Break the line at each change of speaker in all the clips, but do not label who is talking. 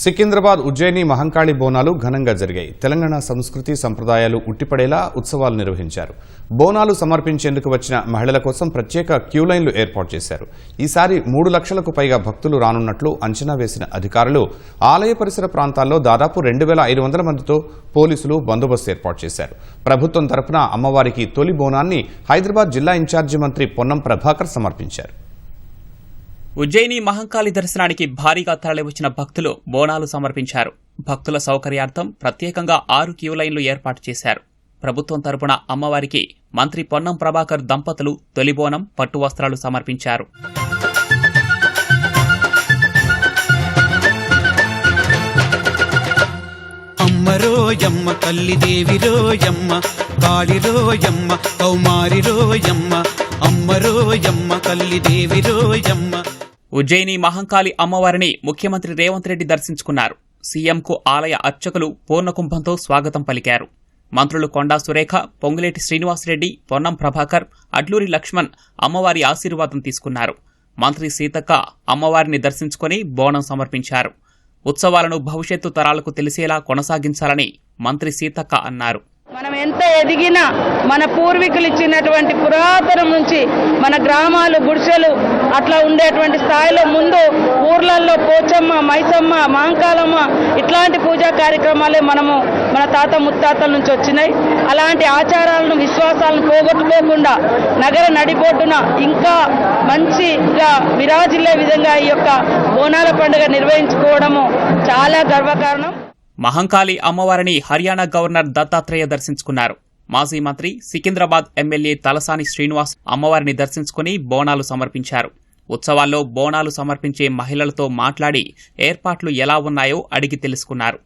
సికింద్రాబాద్ ఉజ్జయిని మహంకాళి బోనాలు ఘనంగా జరిగాయి. తెలంగాణ సంస్కృతి సంప్రదాయాలు ఉట్టిపడేలా ఉత్సవాలు నిర్వహించారు. బోనాలు సమర్పించేందుకు వచ్చిన మహిళల కోసం ప్రత్యేక క్యూ లైన్లు ఏర్పాటు చేశారు. ఈసారి మూడు లక్షలకు పైగా భక్తులు రానున్నట్లు అంచనా వేసిన అధికారులు ఆలయ పరిసర ప్రాంతాల్లో దాదాపు రెండు వేల ఐదు వందల మందితో పోలీసులు బందోబస్తు ఏర్పాటు చేశారు. ప్రభుత్వం తరపున అమ్మవారికి తొలి బోనాన్ని హైదరాబాద్ జిల్లా ఇన్ఛార్జి మంత్రి పొన్నం ప్రభాకర్ సమర్పించారు.
ఉజ్జయిని మహంకాళి దర్శనానికి భారీగా తరలివచ్చిన భక్తులు బోనాలు సమర్పించారు. భక్తుల సౌకర్యార్థం ప్రత్యేకంగా ఆరు క్యూ లైన్లు ఏర్పాటు చేశారు. ప్రభుత్వం తరపున అమ్మవారికి మంత్రి పొన్నం ప్రభాకర్ దంపతులు తొలి బోనం పట్టు వస్త్రాలు సమర్పించారు.
అమ్మరోయమ్మ తల్లిదేవిరోయమ్మ కాళిరోయమ్మ కౌమారిరోయమ్మ అమ్మరోయమ్మ తల్లిదేవిరోయమ్మ
ఉజ్జయిని మహంకాళి అమ్మవారిని ముఖ్యమంత్రి రేవంత్ రెడ్డి దర్శించుకున్నారు. సీఎంకు ఆలయ అర్చకులు పూర్ణకుంభంతో స్వాగతం పలికారు. మంత్రులు కొండా సురేఖ పొంగులేటి శ్రీనివాసరెడ్డి పొన్నం ప్రభాకర్ అడ్లూరి లక్ష్మణ్ అమ్మవారి ఆశీర్వాదం తీసుకున్నారు. మంత్రి సీతక్క అమ్మవారిని దర్శించుకుని బోనం సమర్పించారు. ఉత్సవాలను భవిష్యత్తు తరాలకు తెలిసేలా కొనసాగించాలని మంత్రి సీతక్క అన్నారు.
మనం ఎంత ఎదిగినా మన పూర్వీకులు ఇచ్చినటువంటి పురాతనం నుంచి మన గ్రామాలు గుడిసెలు అట్లా ఉండేటువంటి స్థాయిలో ముందు ఊర్లలో పోచమ్మ మైసమ్మ మాంకాలమ్మ ఇట్లాంటి పూజా కార్యక్రమాలే మనము మన తాత ముత్తాతల నుంచి వచ్చినాయి. అలాంటి ఆచారాలను విశ్వాసాలను పోగొట్టుకోకుండా నగర నడిబొడ్డున ఇంకా మంచిగా విరాజిల్లే విధంగా ఈ యొక్క బోనాల పండుగ నిర్వహించుకోవడము చాలా గర్వకారణం.
మహంకాళి అమ్మవారిని హర్యానా గవర్నర్ దత్తాత్రేయ దర్శించుకున్నారు. మాజీ మంత్రి సికింద్రాబాద్ ఎమ్మెల్యే తలసాని శ్రీనివాస్ అమ్మవారిని దర్శించుకుని బోనాలు సమర్పించారు. ఉత్సవాల్లో బోనాలు సమర్పించే మహిళలతో మాట్లాడి ఏర్పాట్లు ఎలా ఉన్నాయో అడిగి తెలుసుకున్నారు.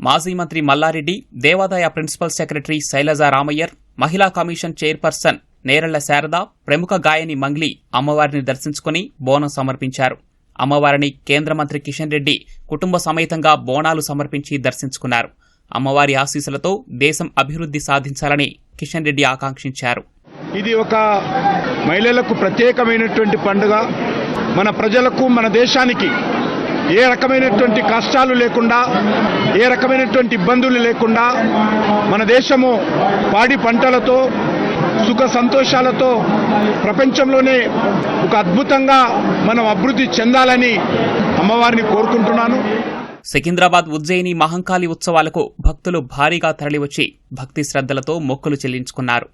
మాజీ మంత్రి మల్లారెడ్డి దేవాదాయ ప్రిన్సిపల్ సెక్రటరీ శైలజ రామయ్యర్ మహిళా కమిషన్ చైర్పర్సన్ నేరళ్ళ శారద ప్రముఖ గాయని మంగ్లీ అమ్మవారిని దర్శించుకుని బోనం సమర్పించారు. అమ్మవారిని కేంద్ర మంత్రి కిషన్ రెడ్డి కుటుంబ సమేతంగా బోనాలు సమర్పించి దర్శించుకున్నారు. అమ్మవారి ఆశీస్సులతో దేశం అభివృద్ధి సాధించాలని కిషన్ రెడ్డి ఆకాంక్షించారు.
ఇది ఒక మహిళలకు ప్రత్యేకమైనటువంటి పండుగ. మన ప్రజలకు మన దేశానికి ఏ రకమైనటువంటి కష్టాలు లేకుండా ఏ రకమైనటువంటి ఇబ్బందులు లేకుండా మన దేశము పాడి పంటలతో సుఖ సంతోషాలతో ప్రపంచంలోనే ఒక అద్భుతంగా మనం అభివృద్ధి చెందాలని అమ్మవారిని కోరుకుంటున్నాను.
సికింద్రాబాద్ ఉజ్జయిని మహంకాళి ఉత్సవాలకు భక్తులు భారీగా తరలివచ్చి భక్తి శ్రద్ధలతో మొక్కులు చెల్లించుకున్నారు.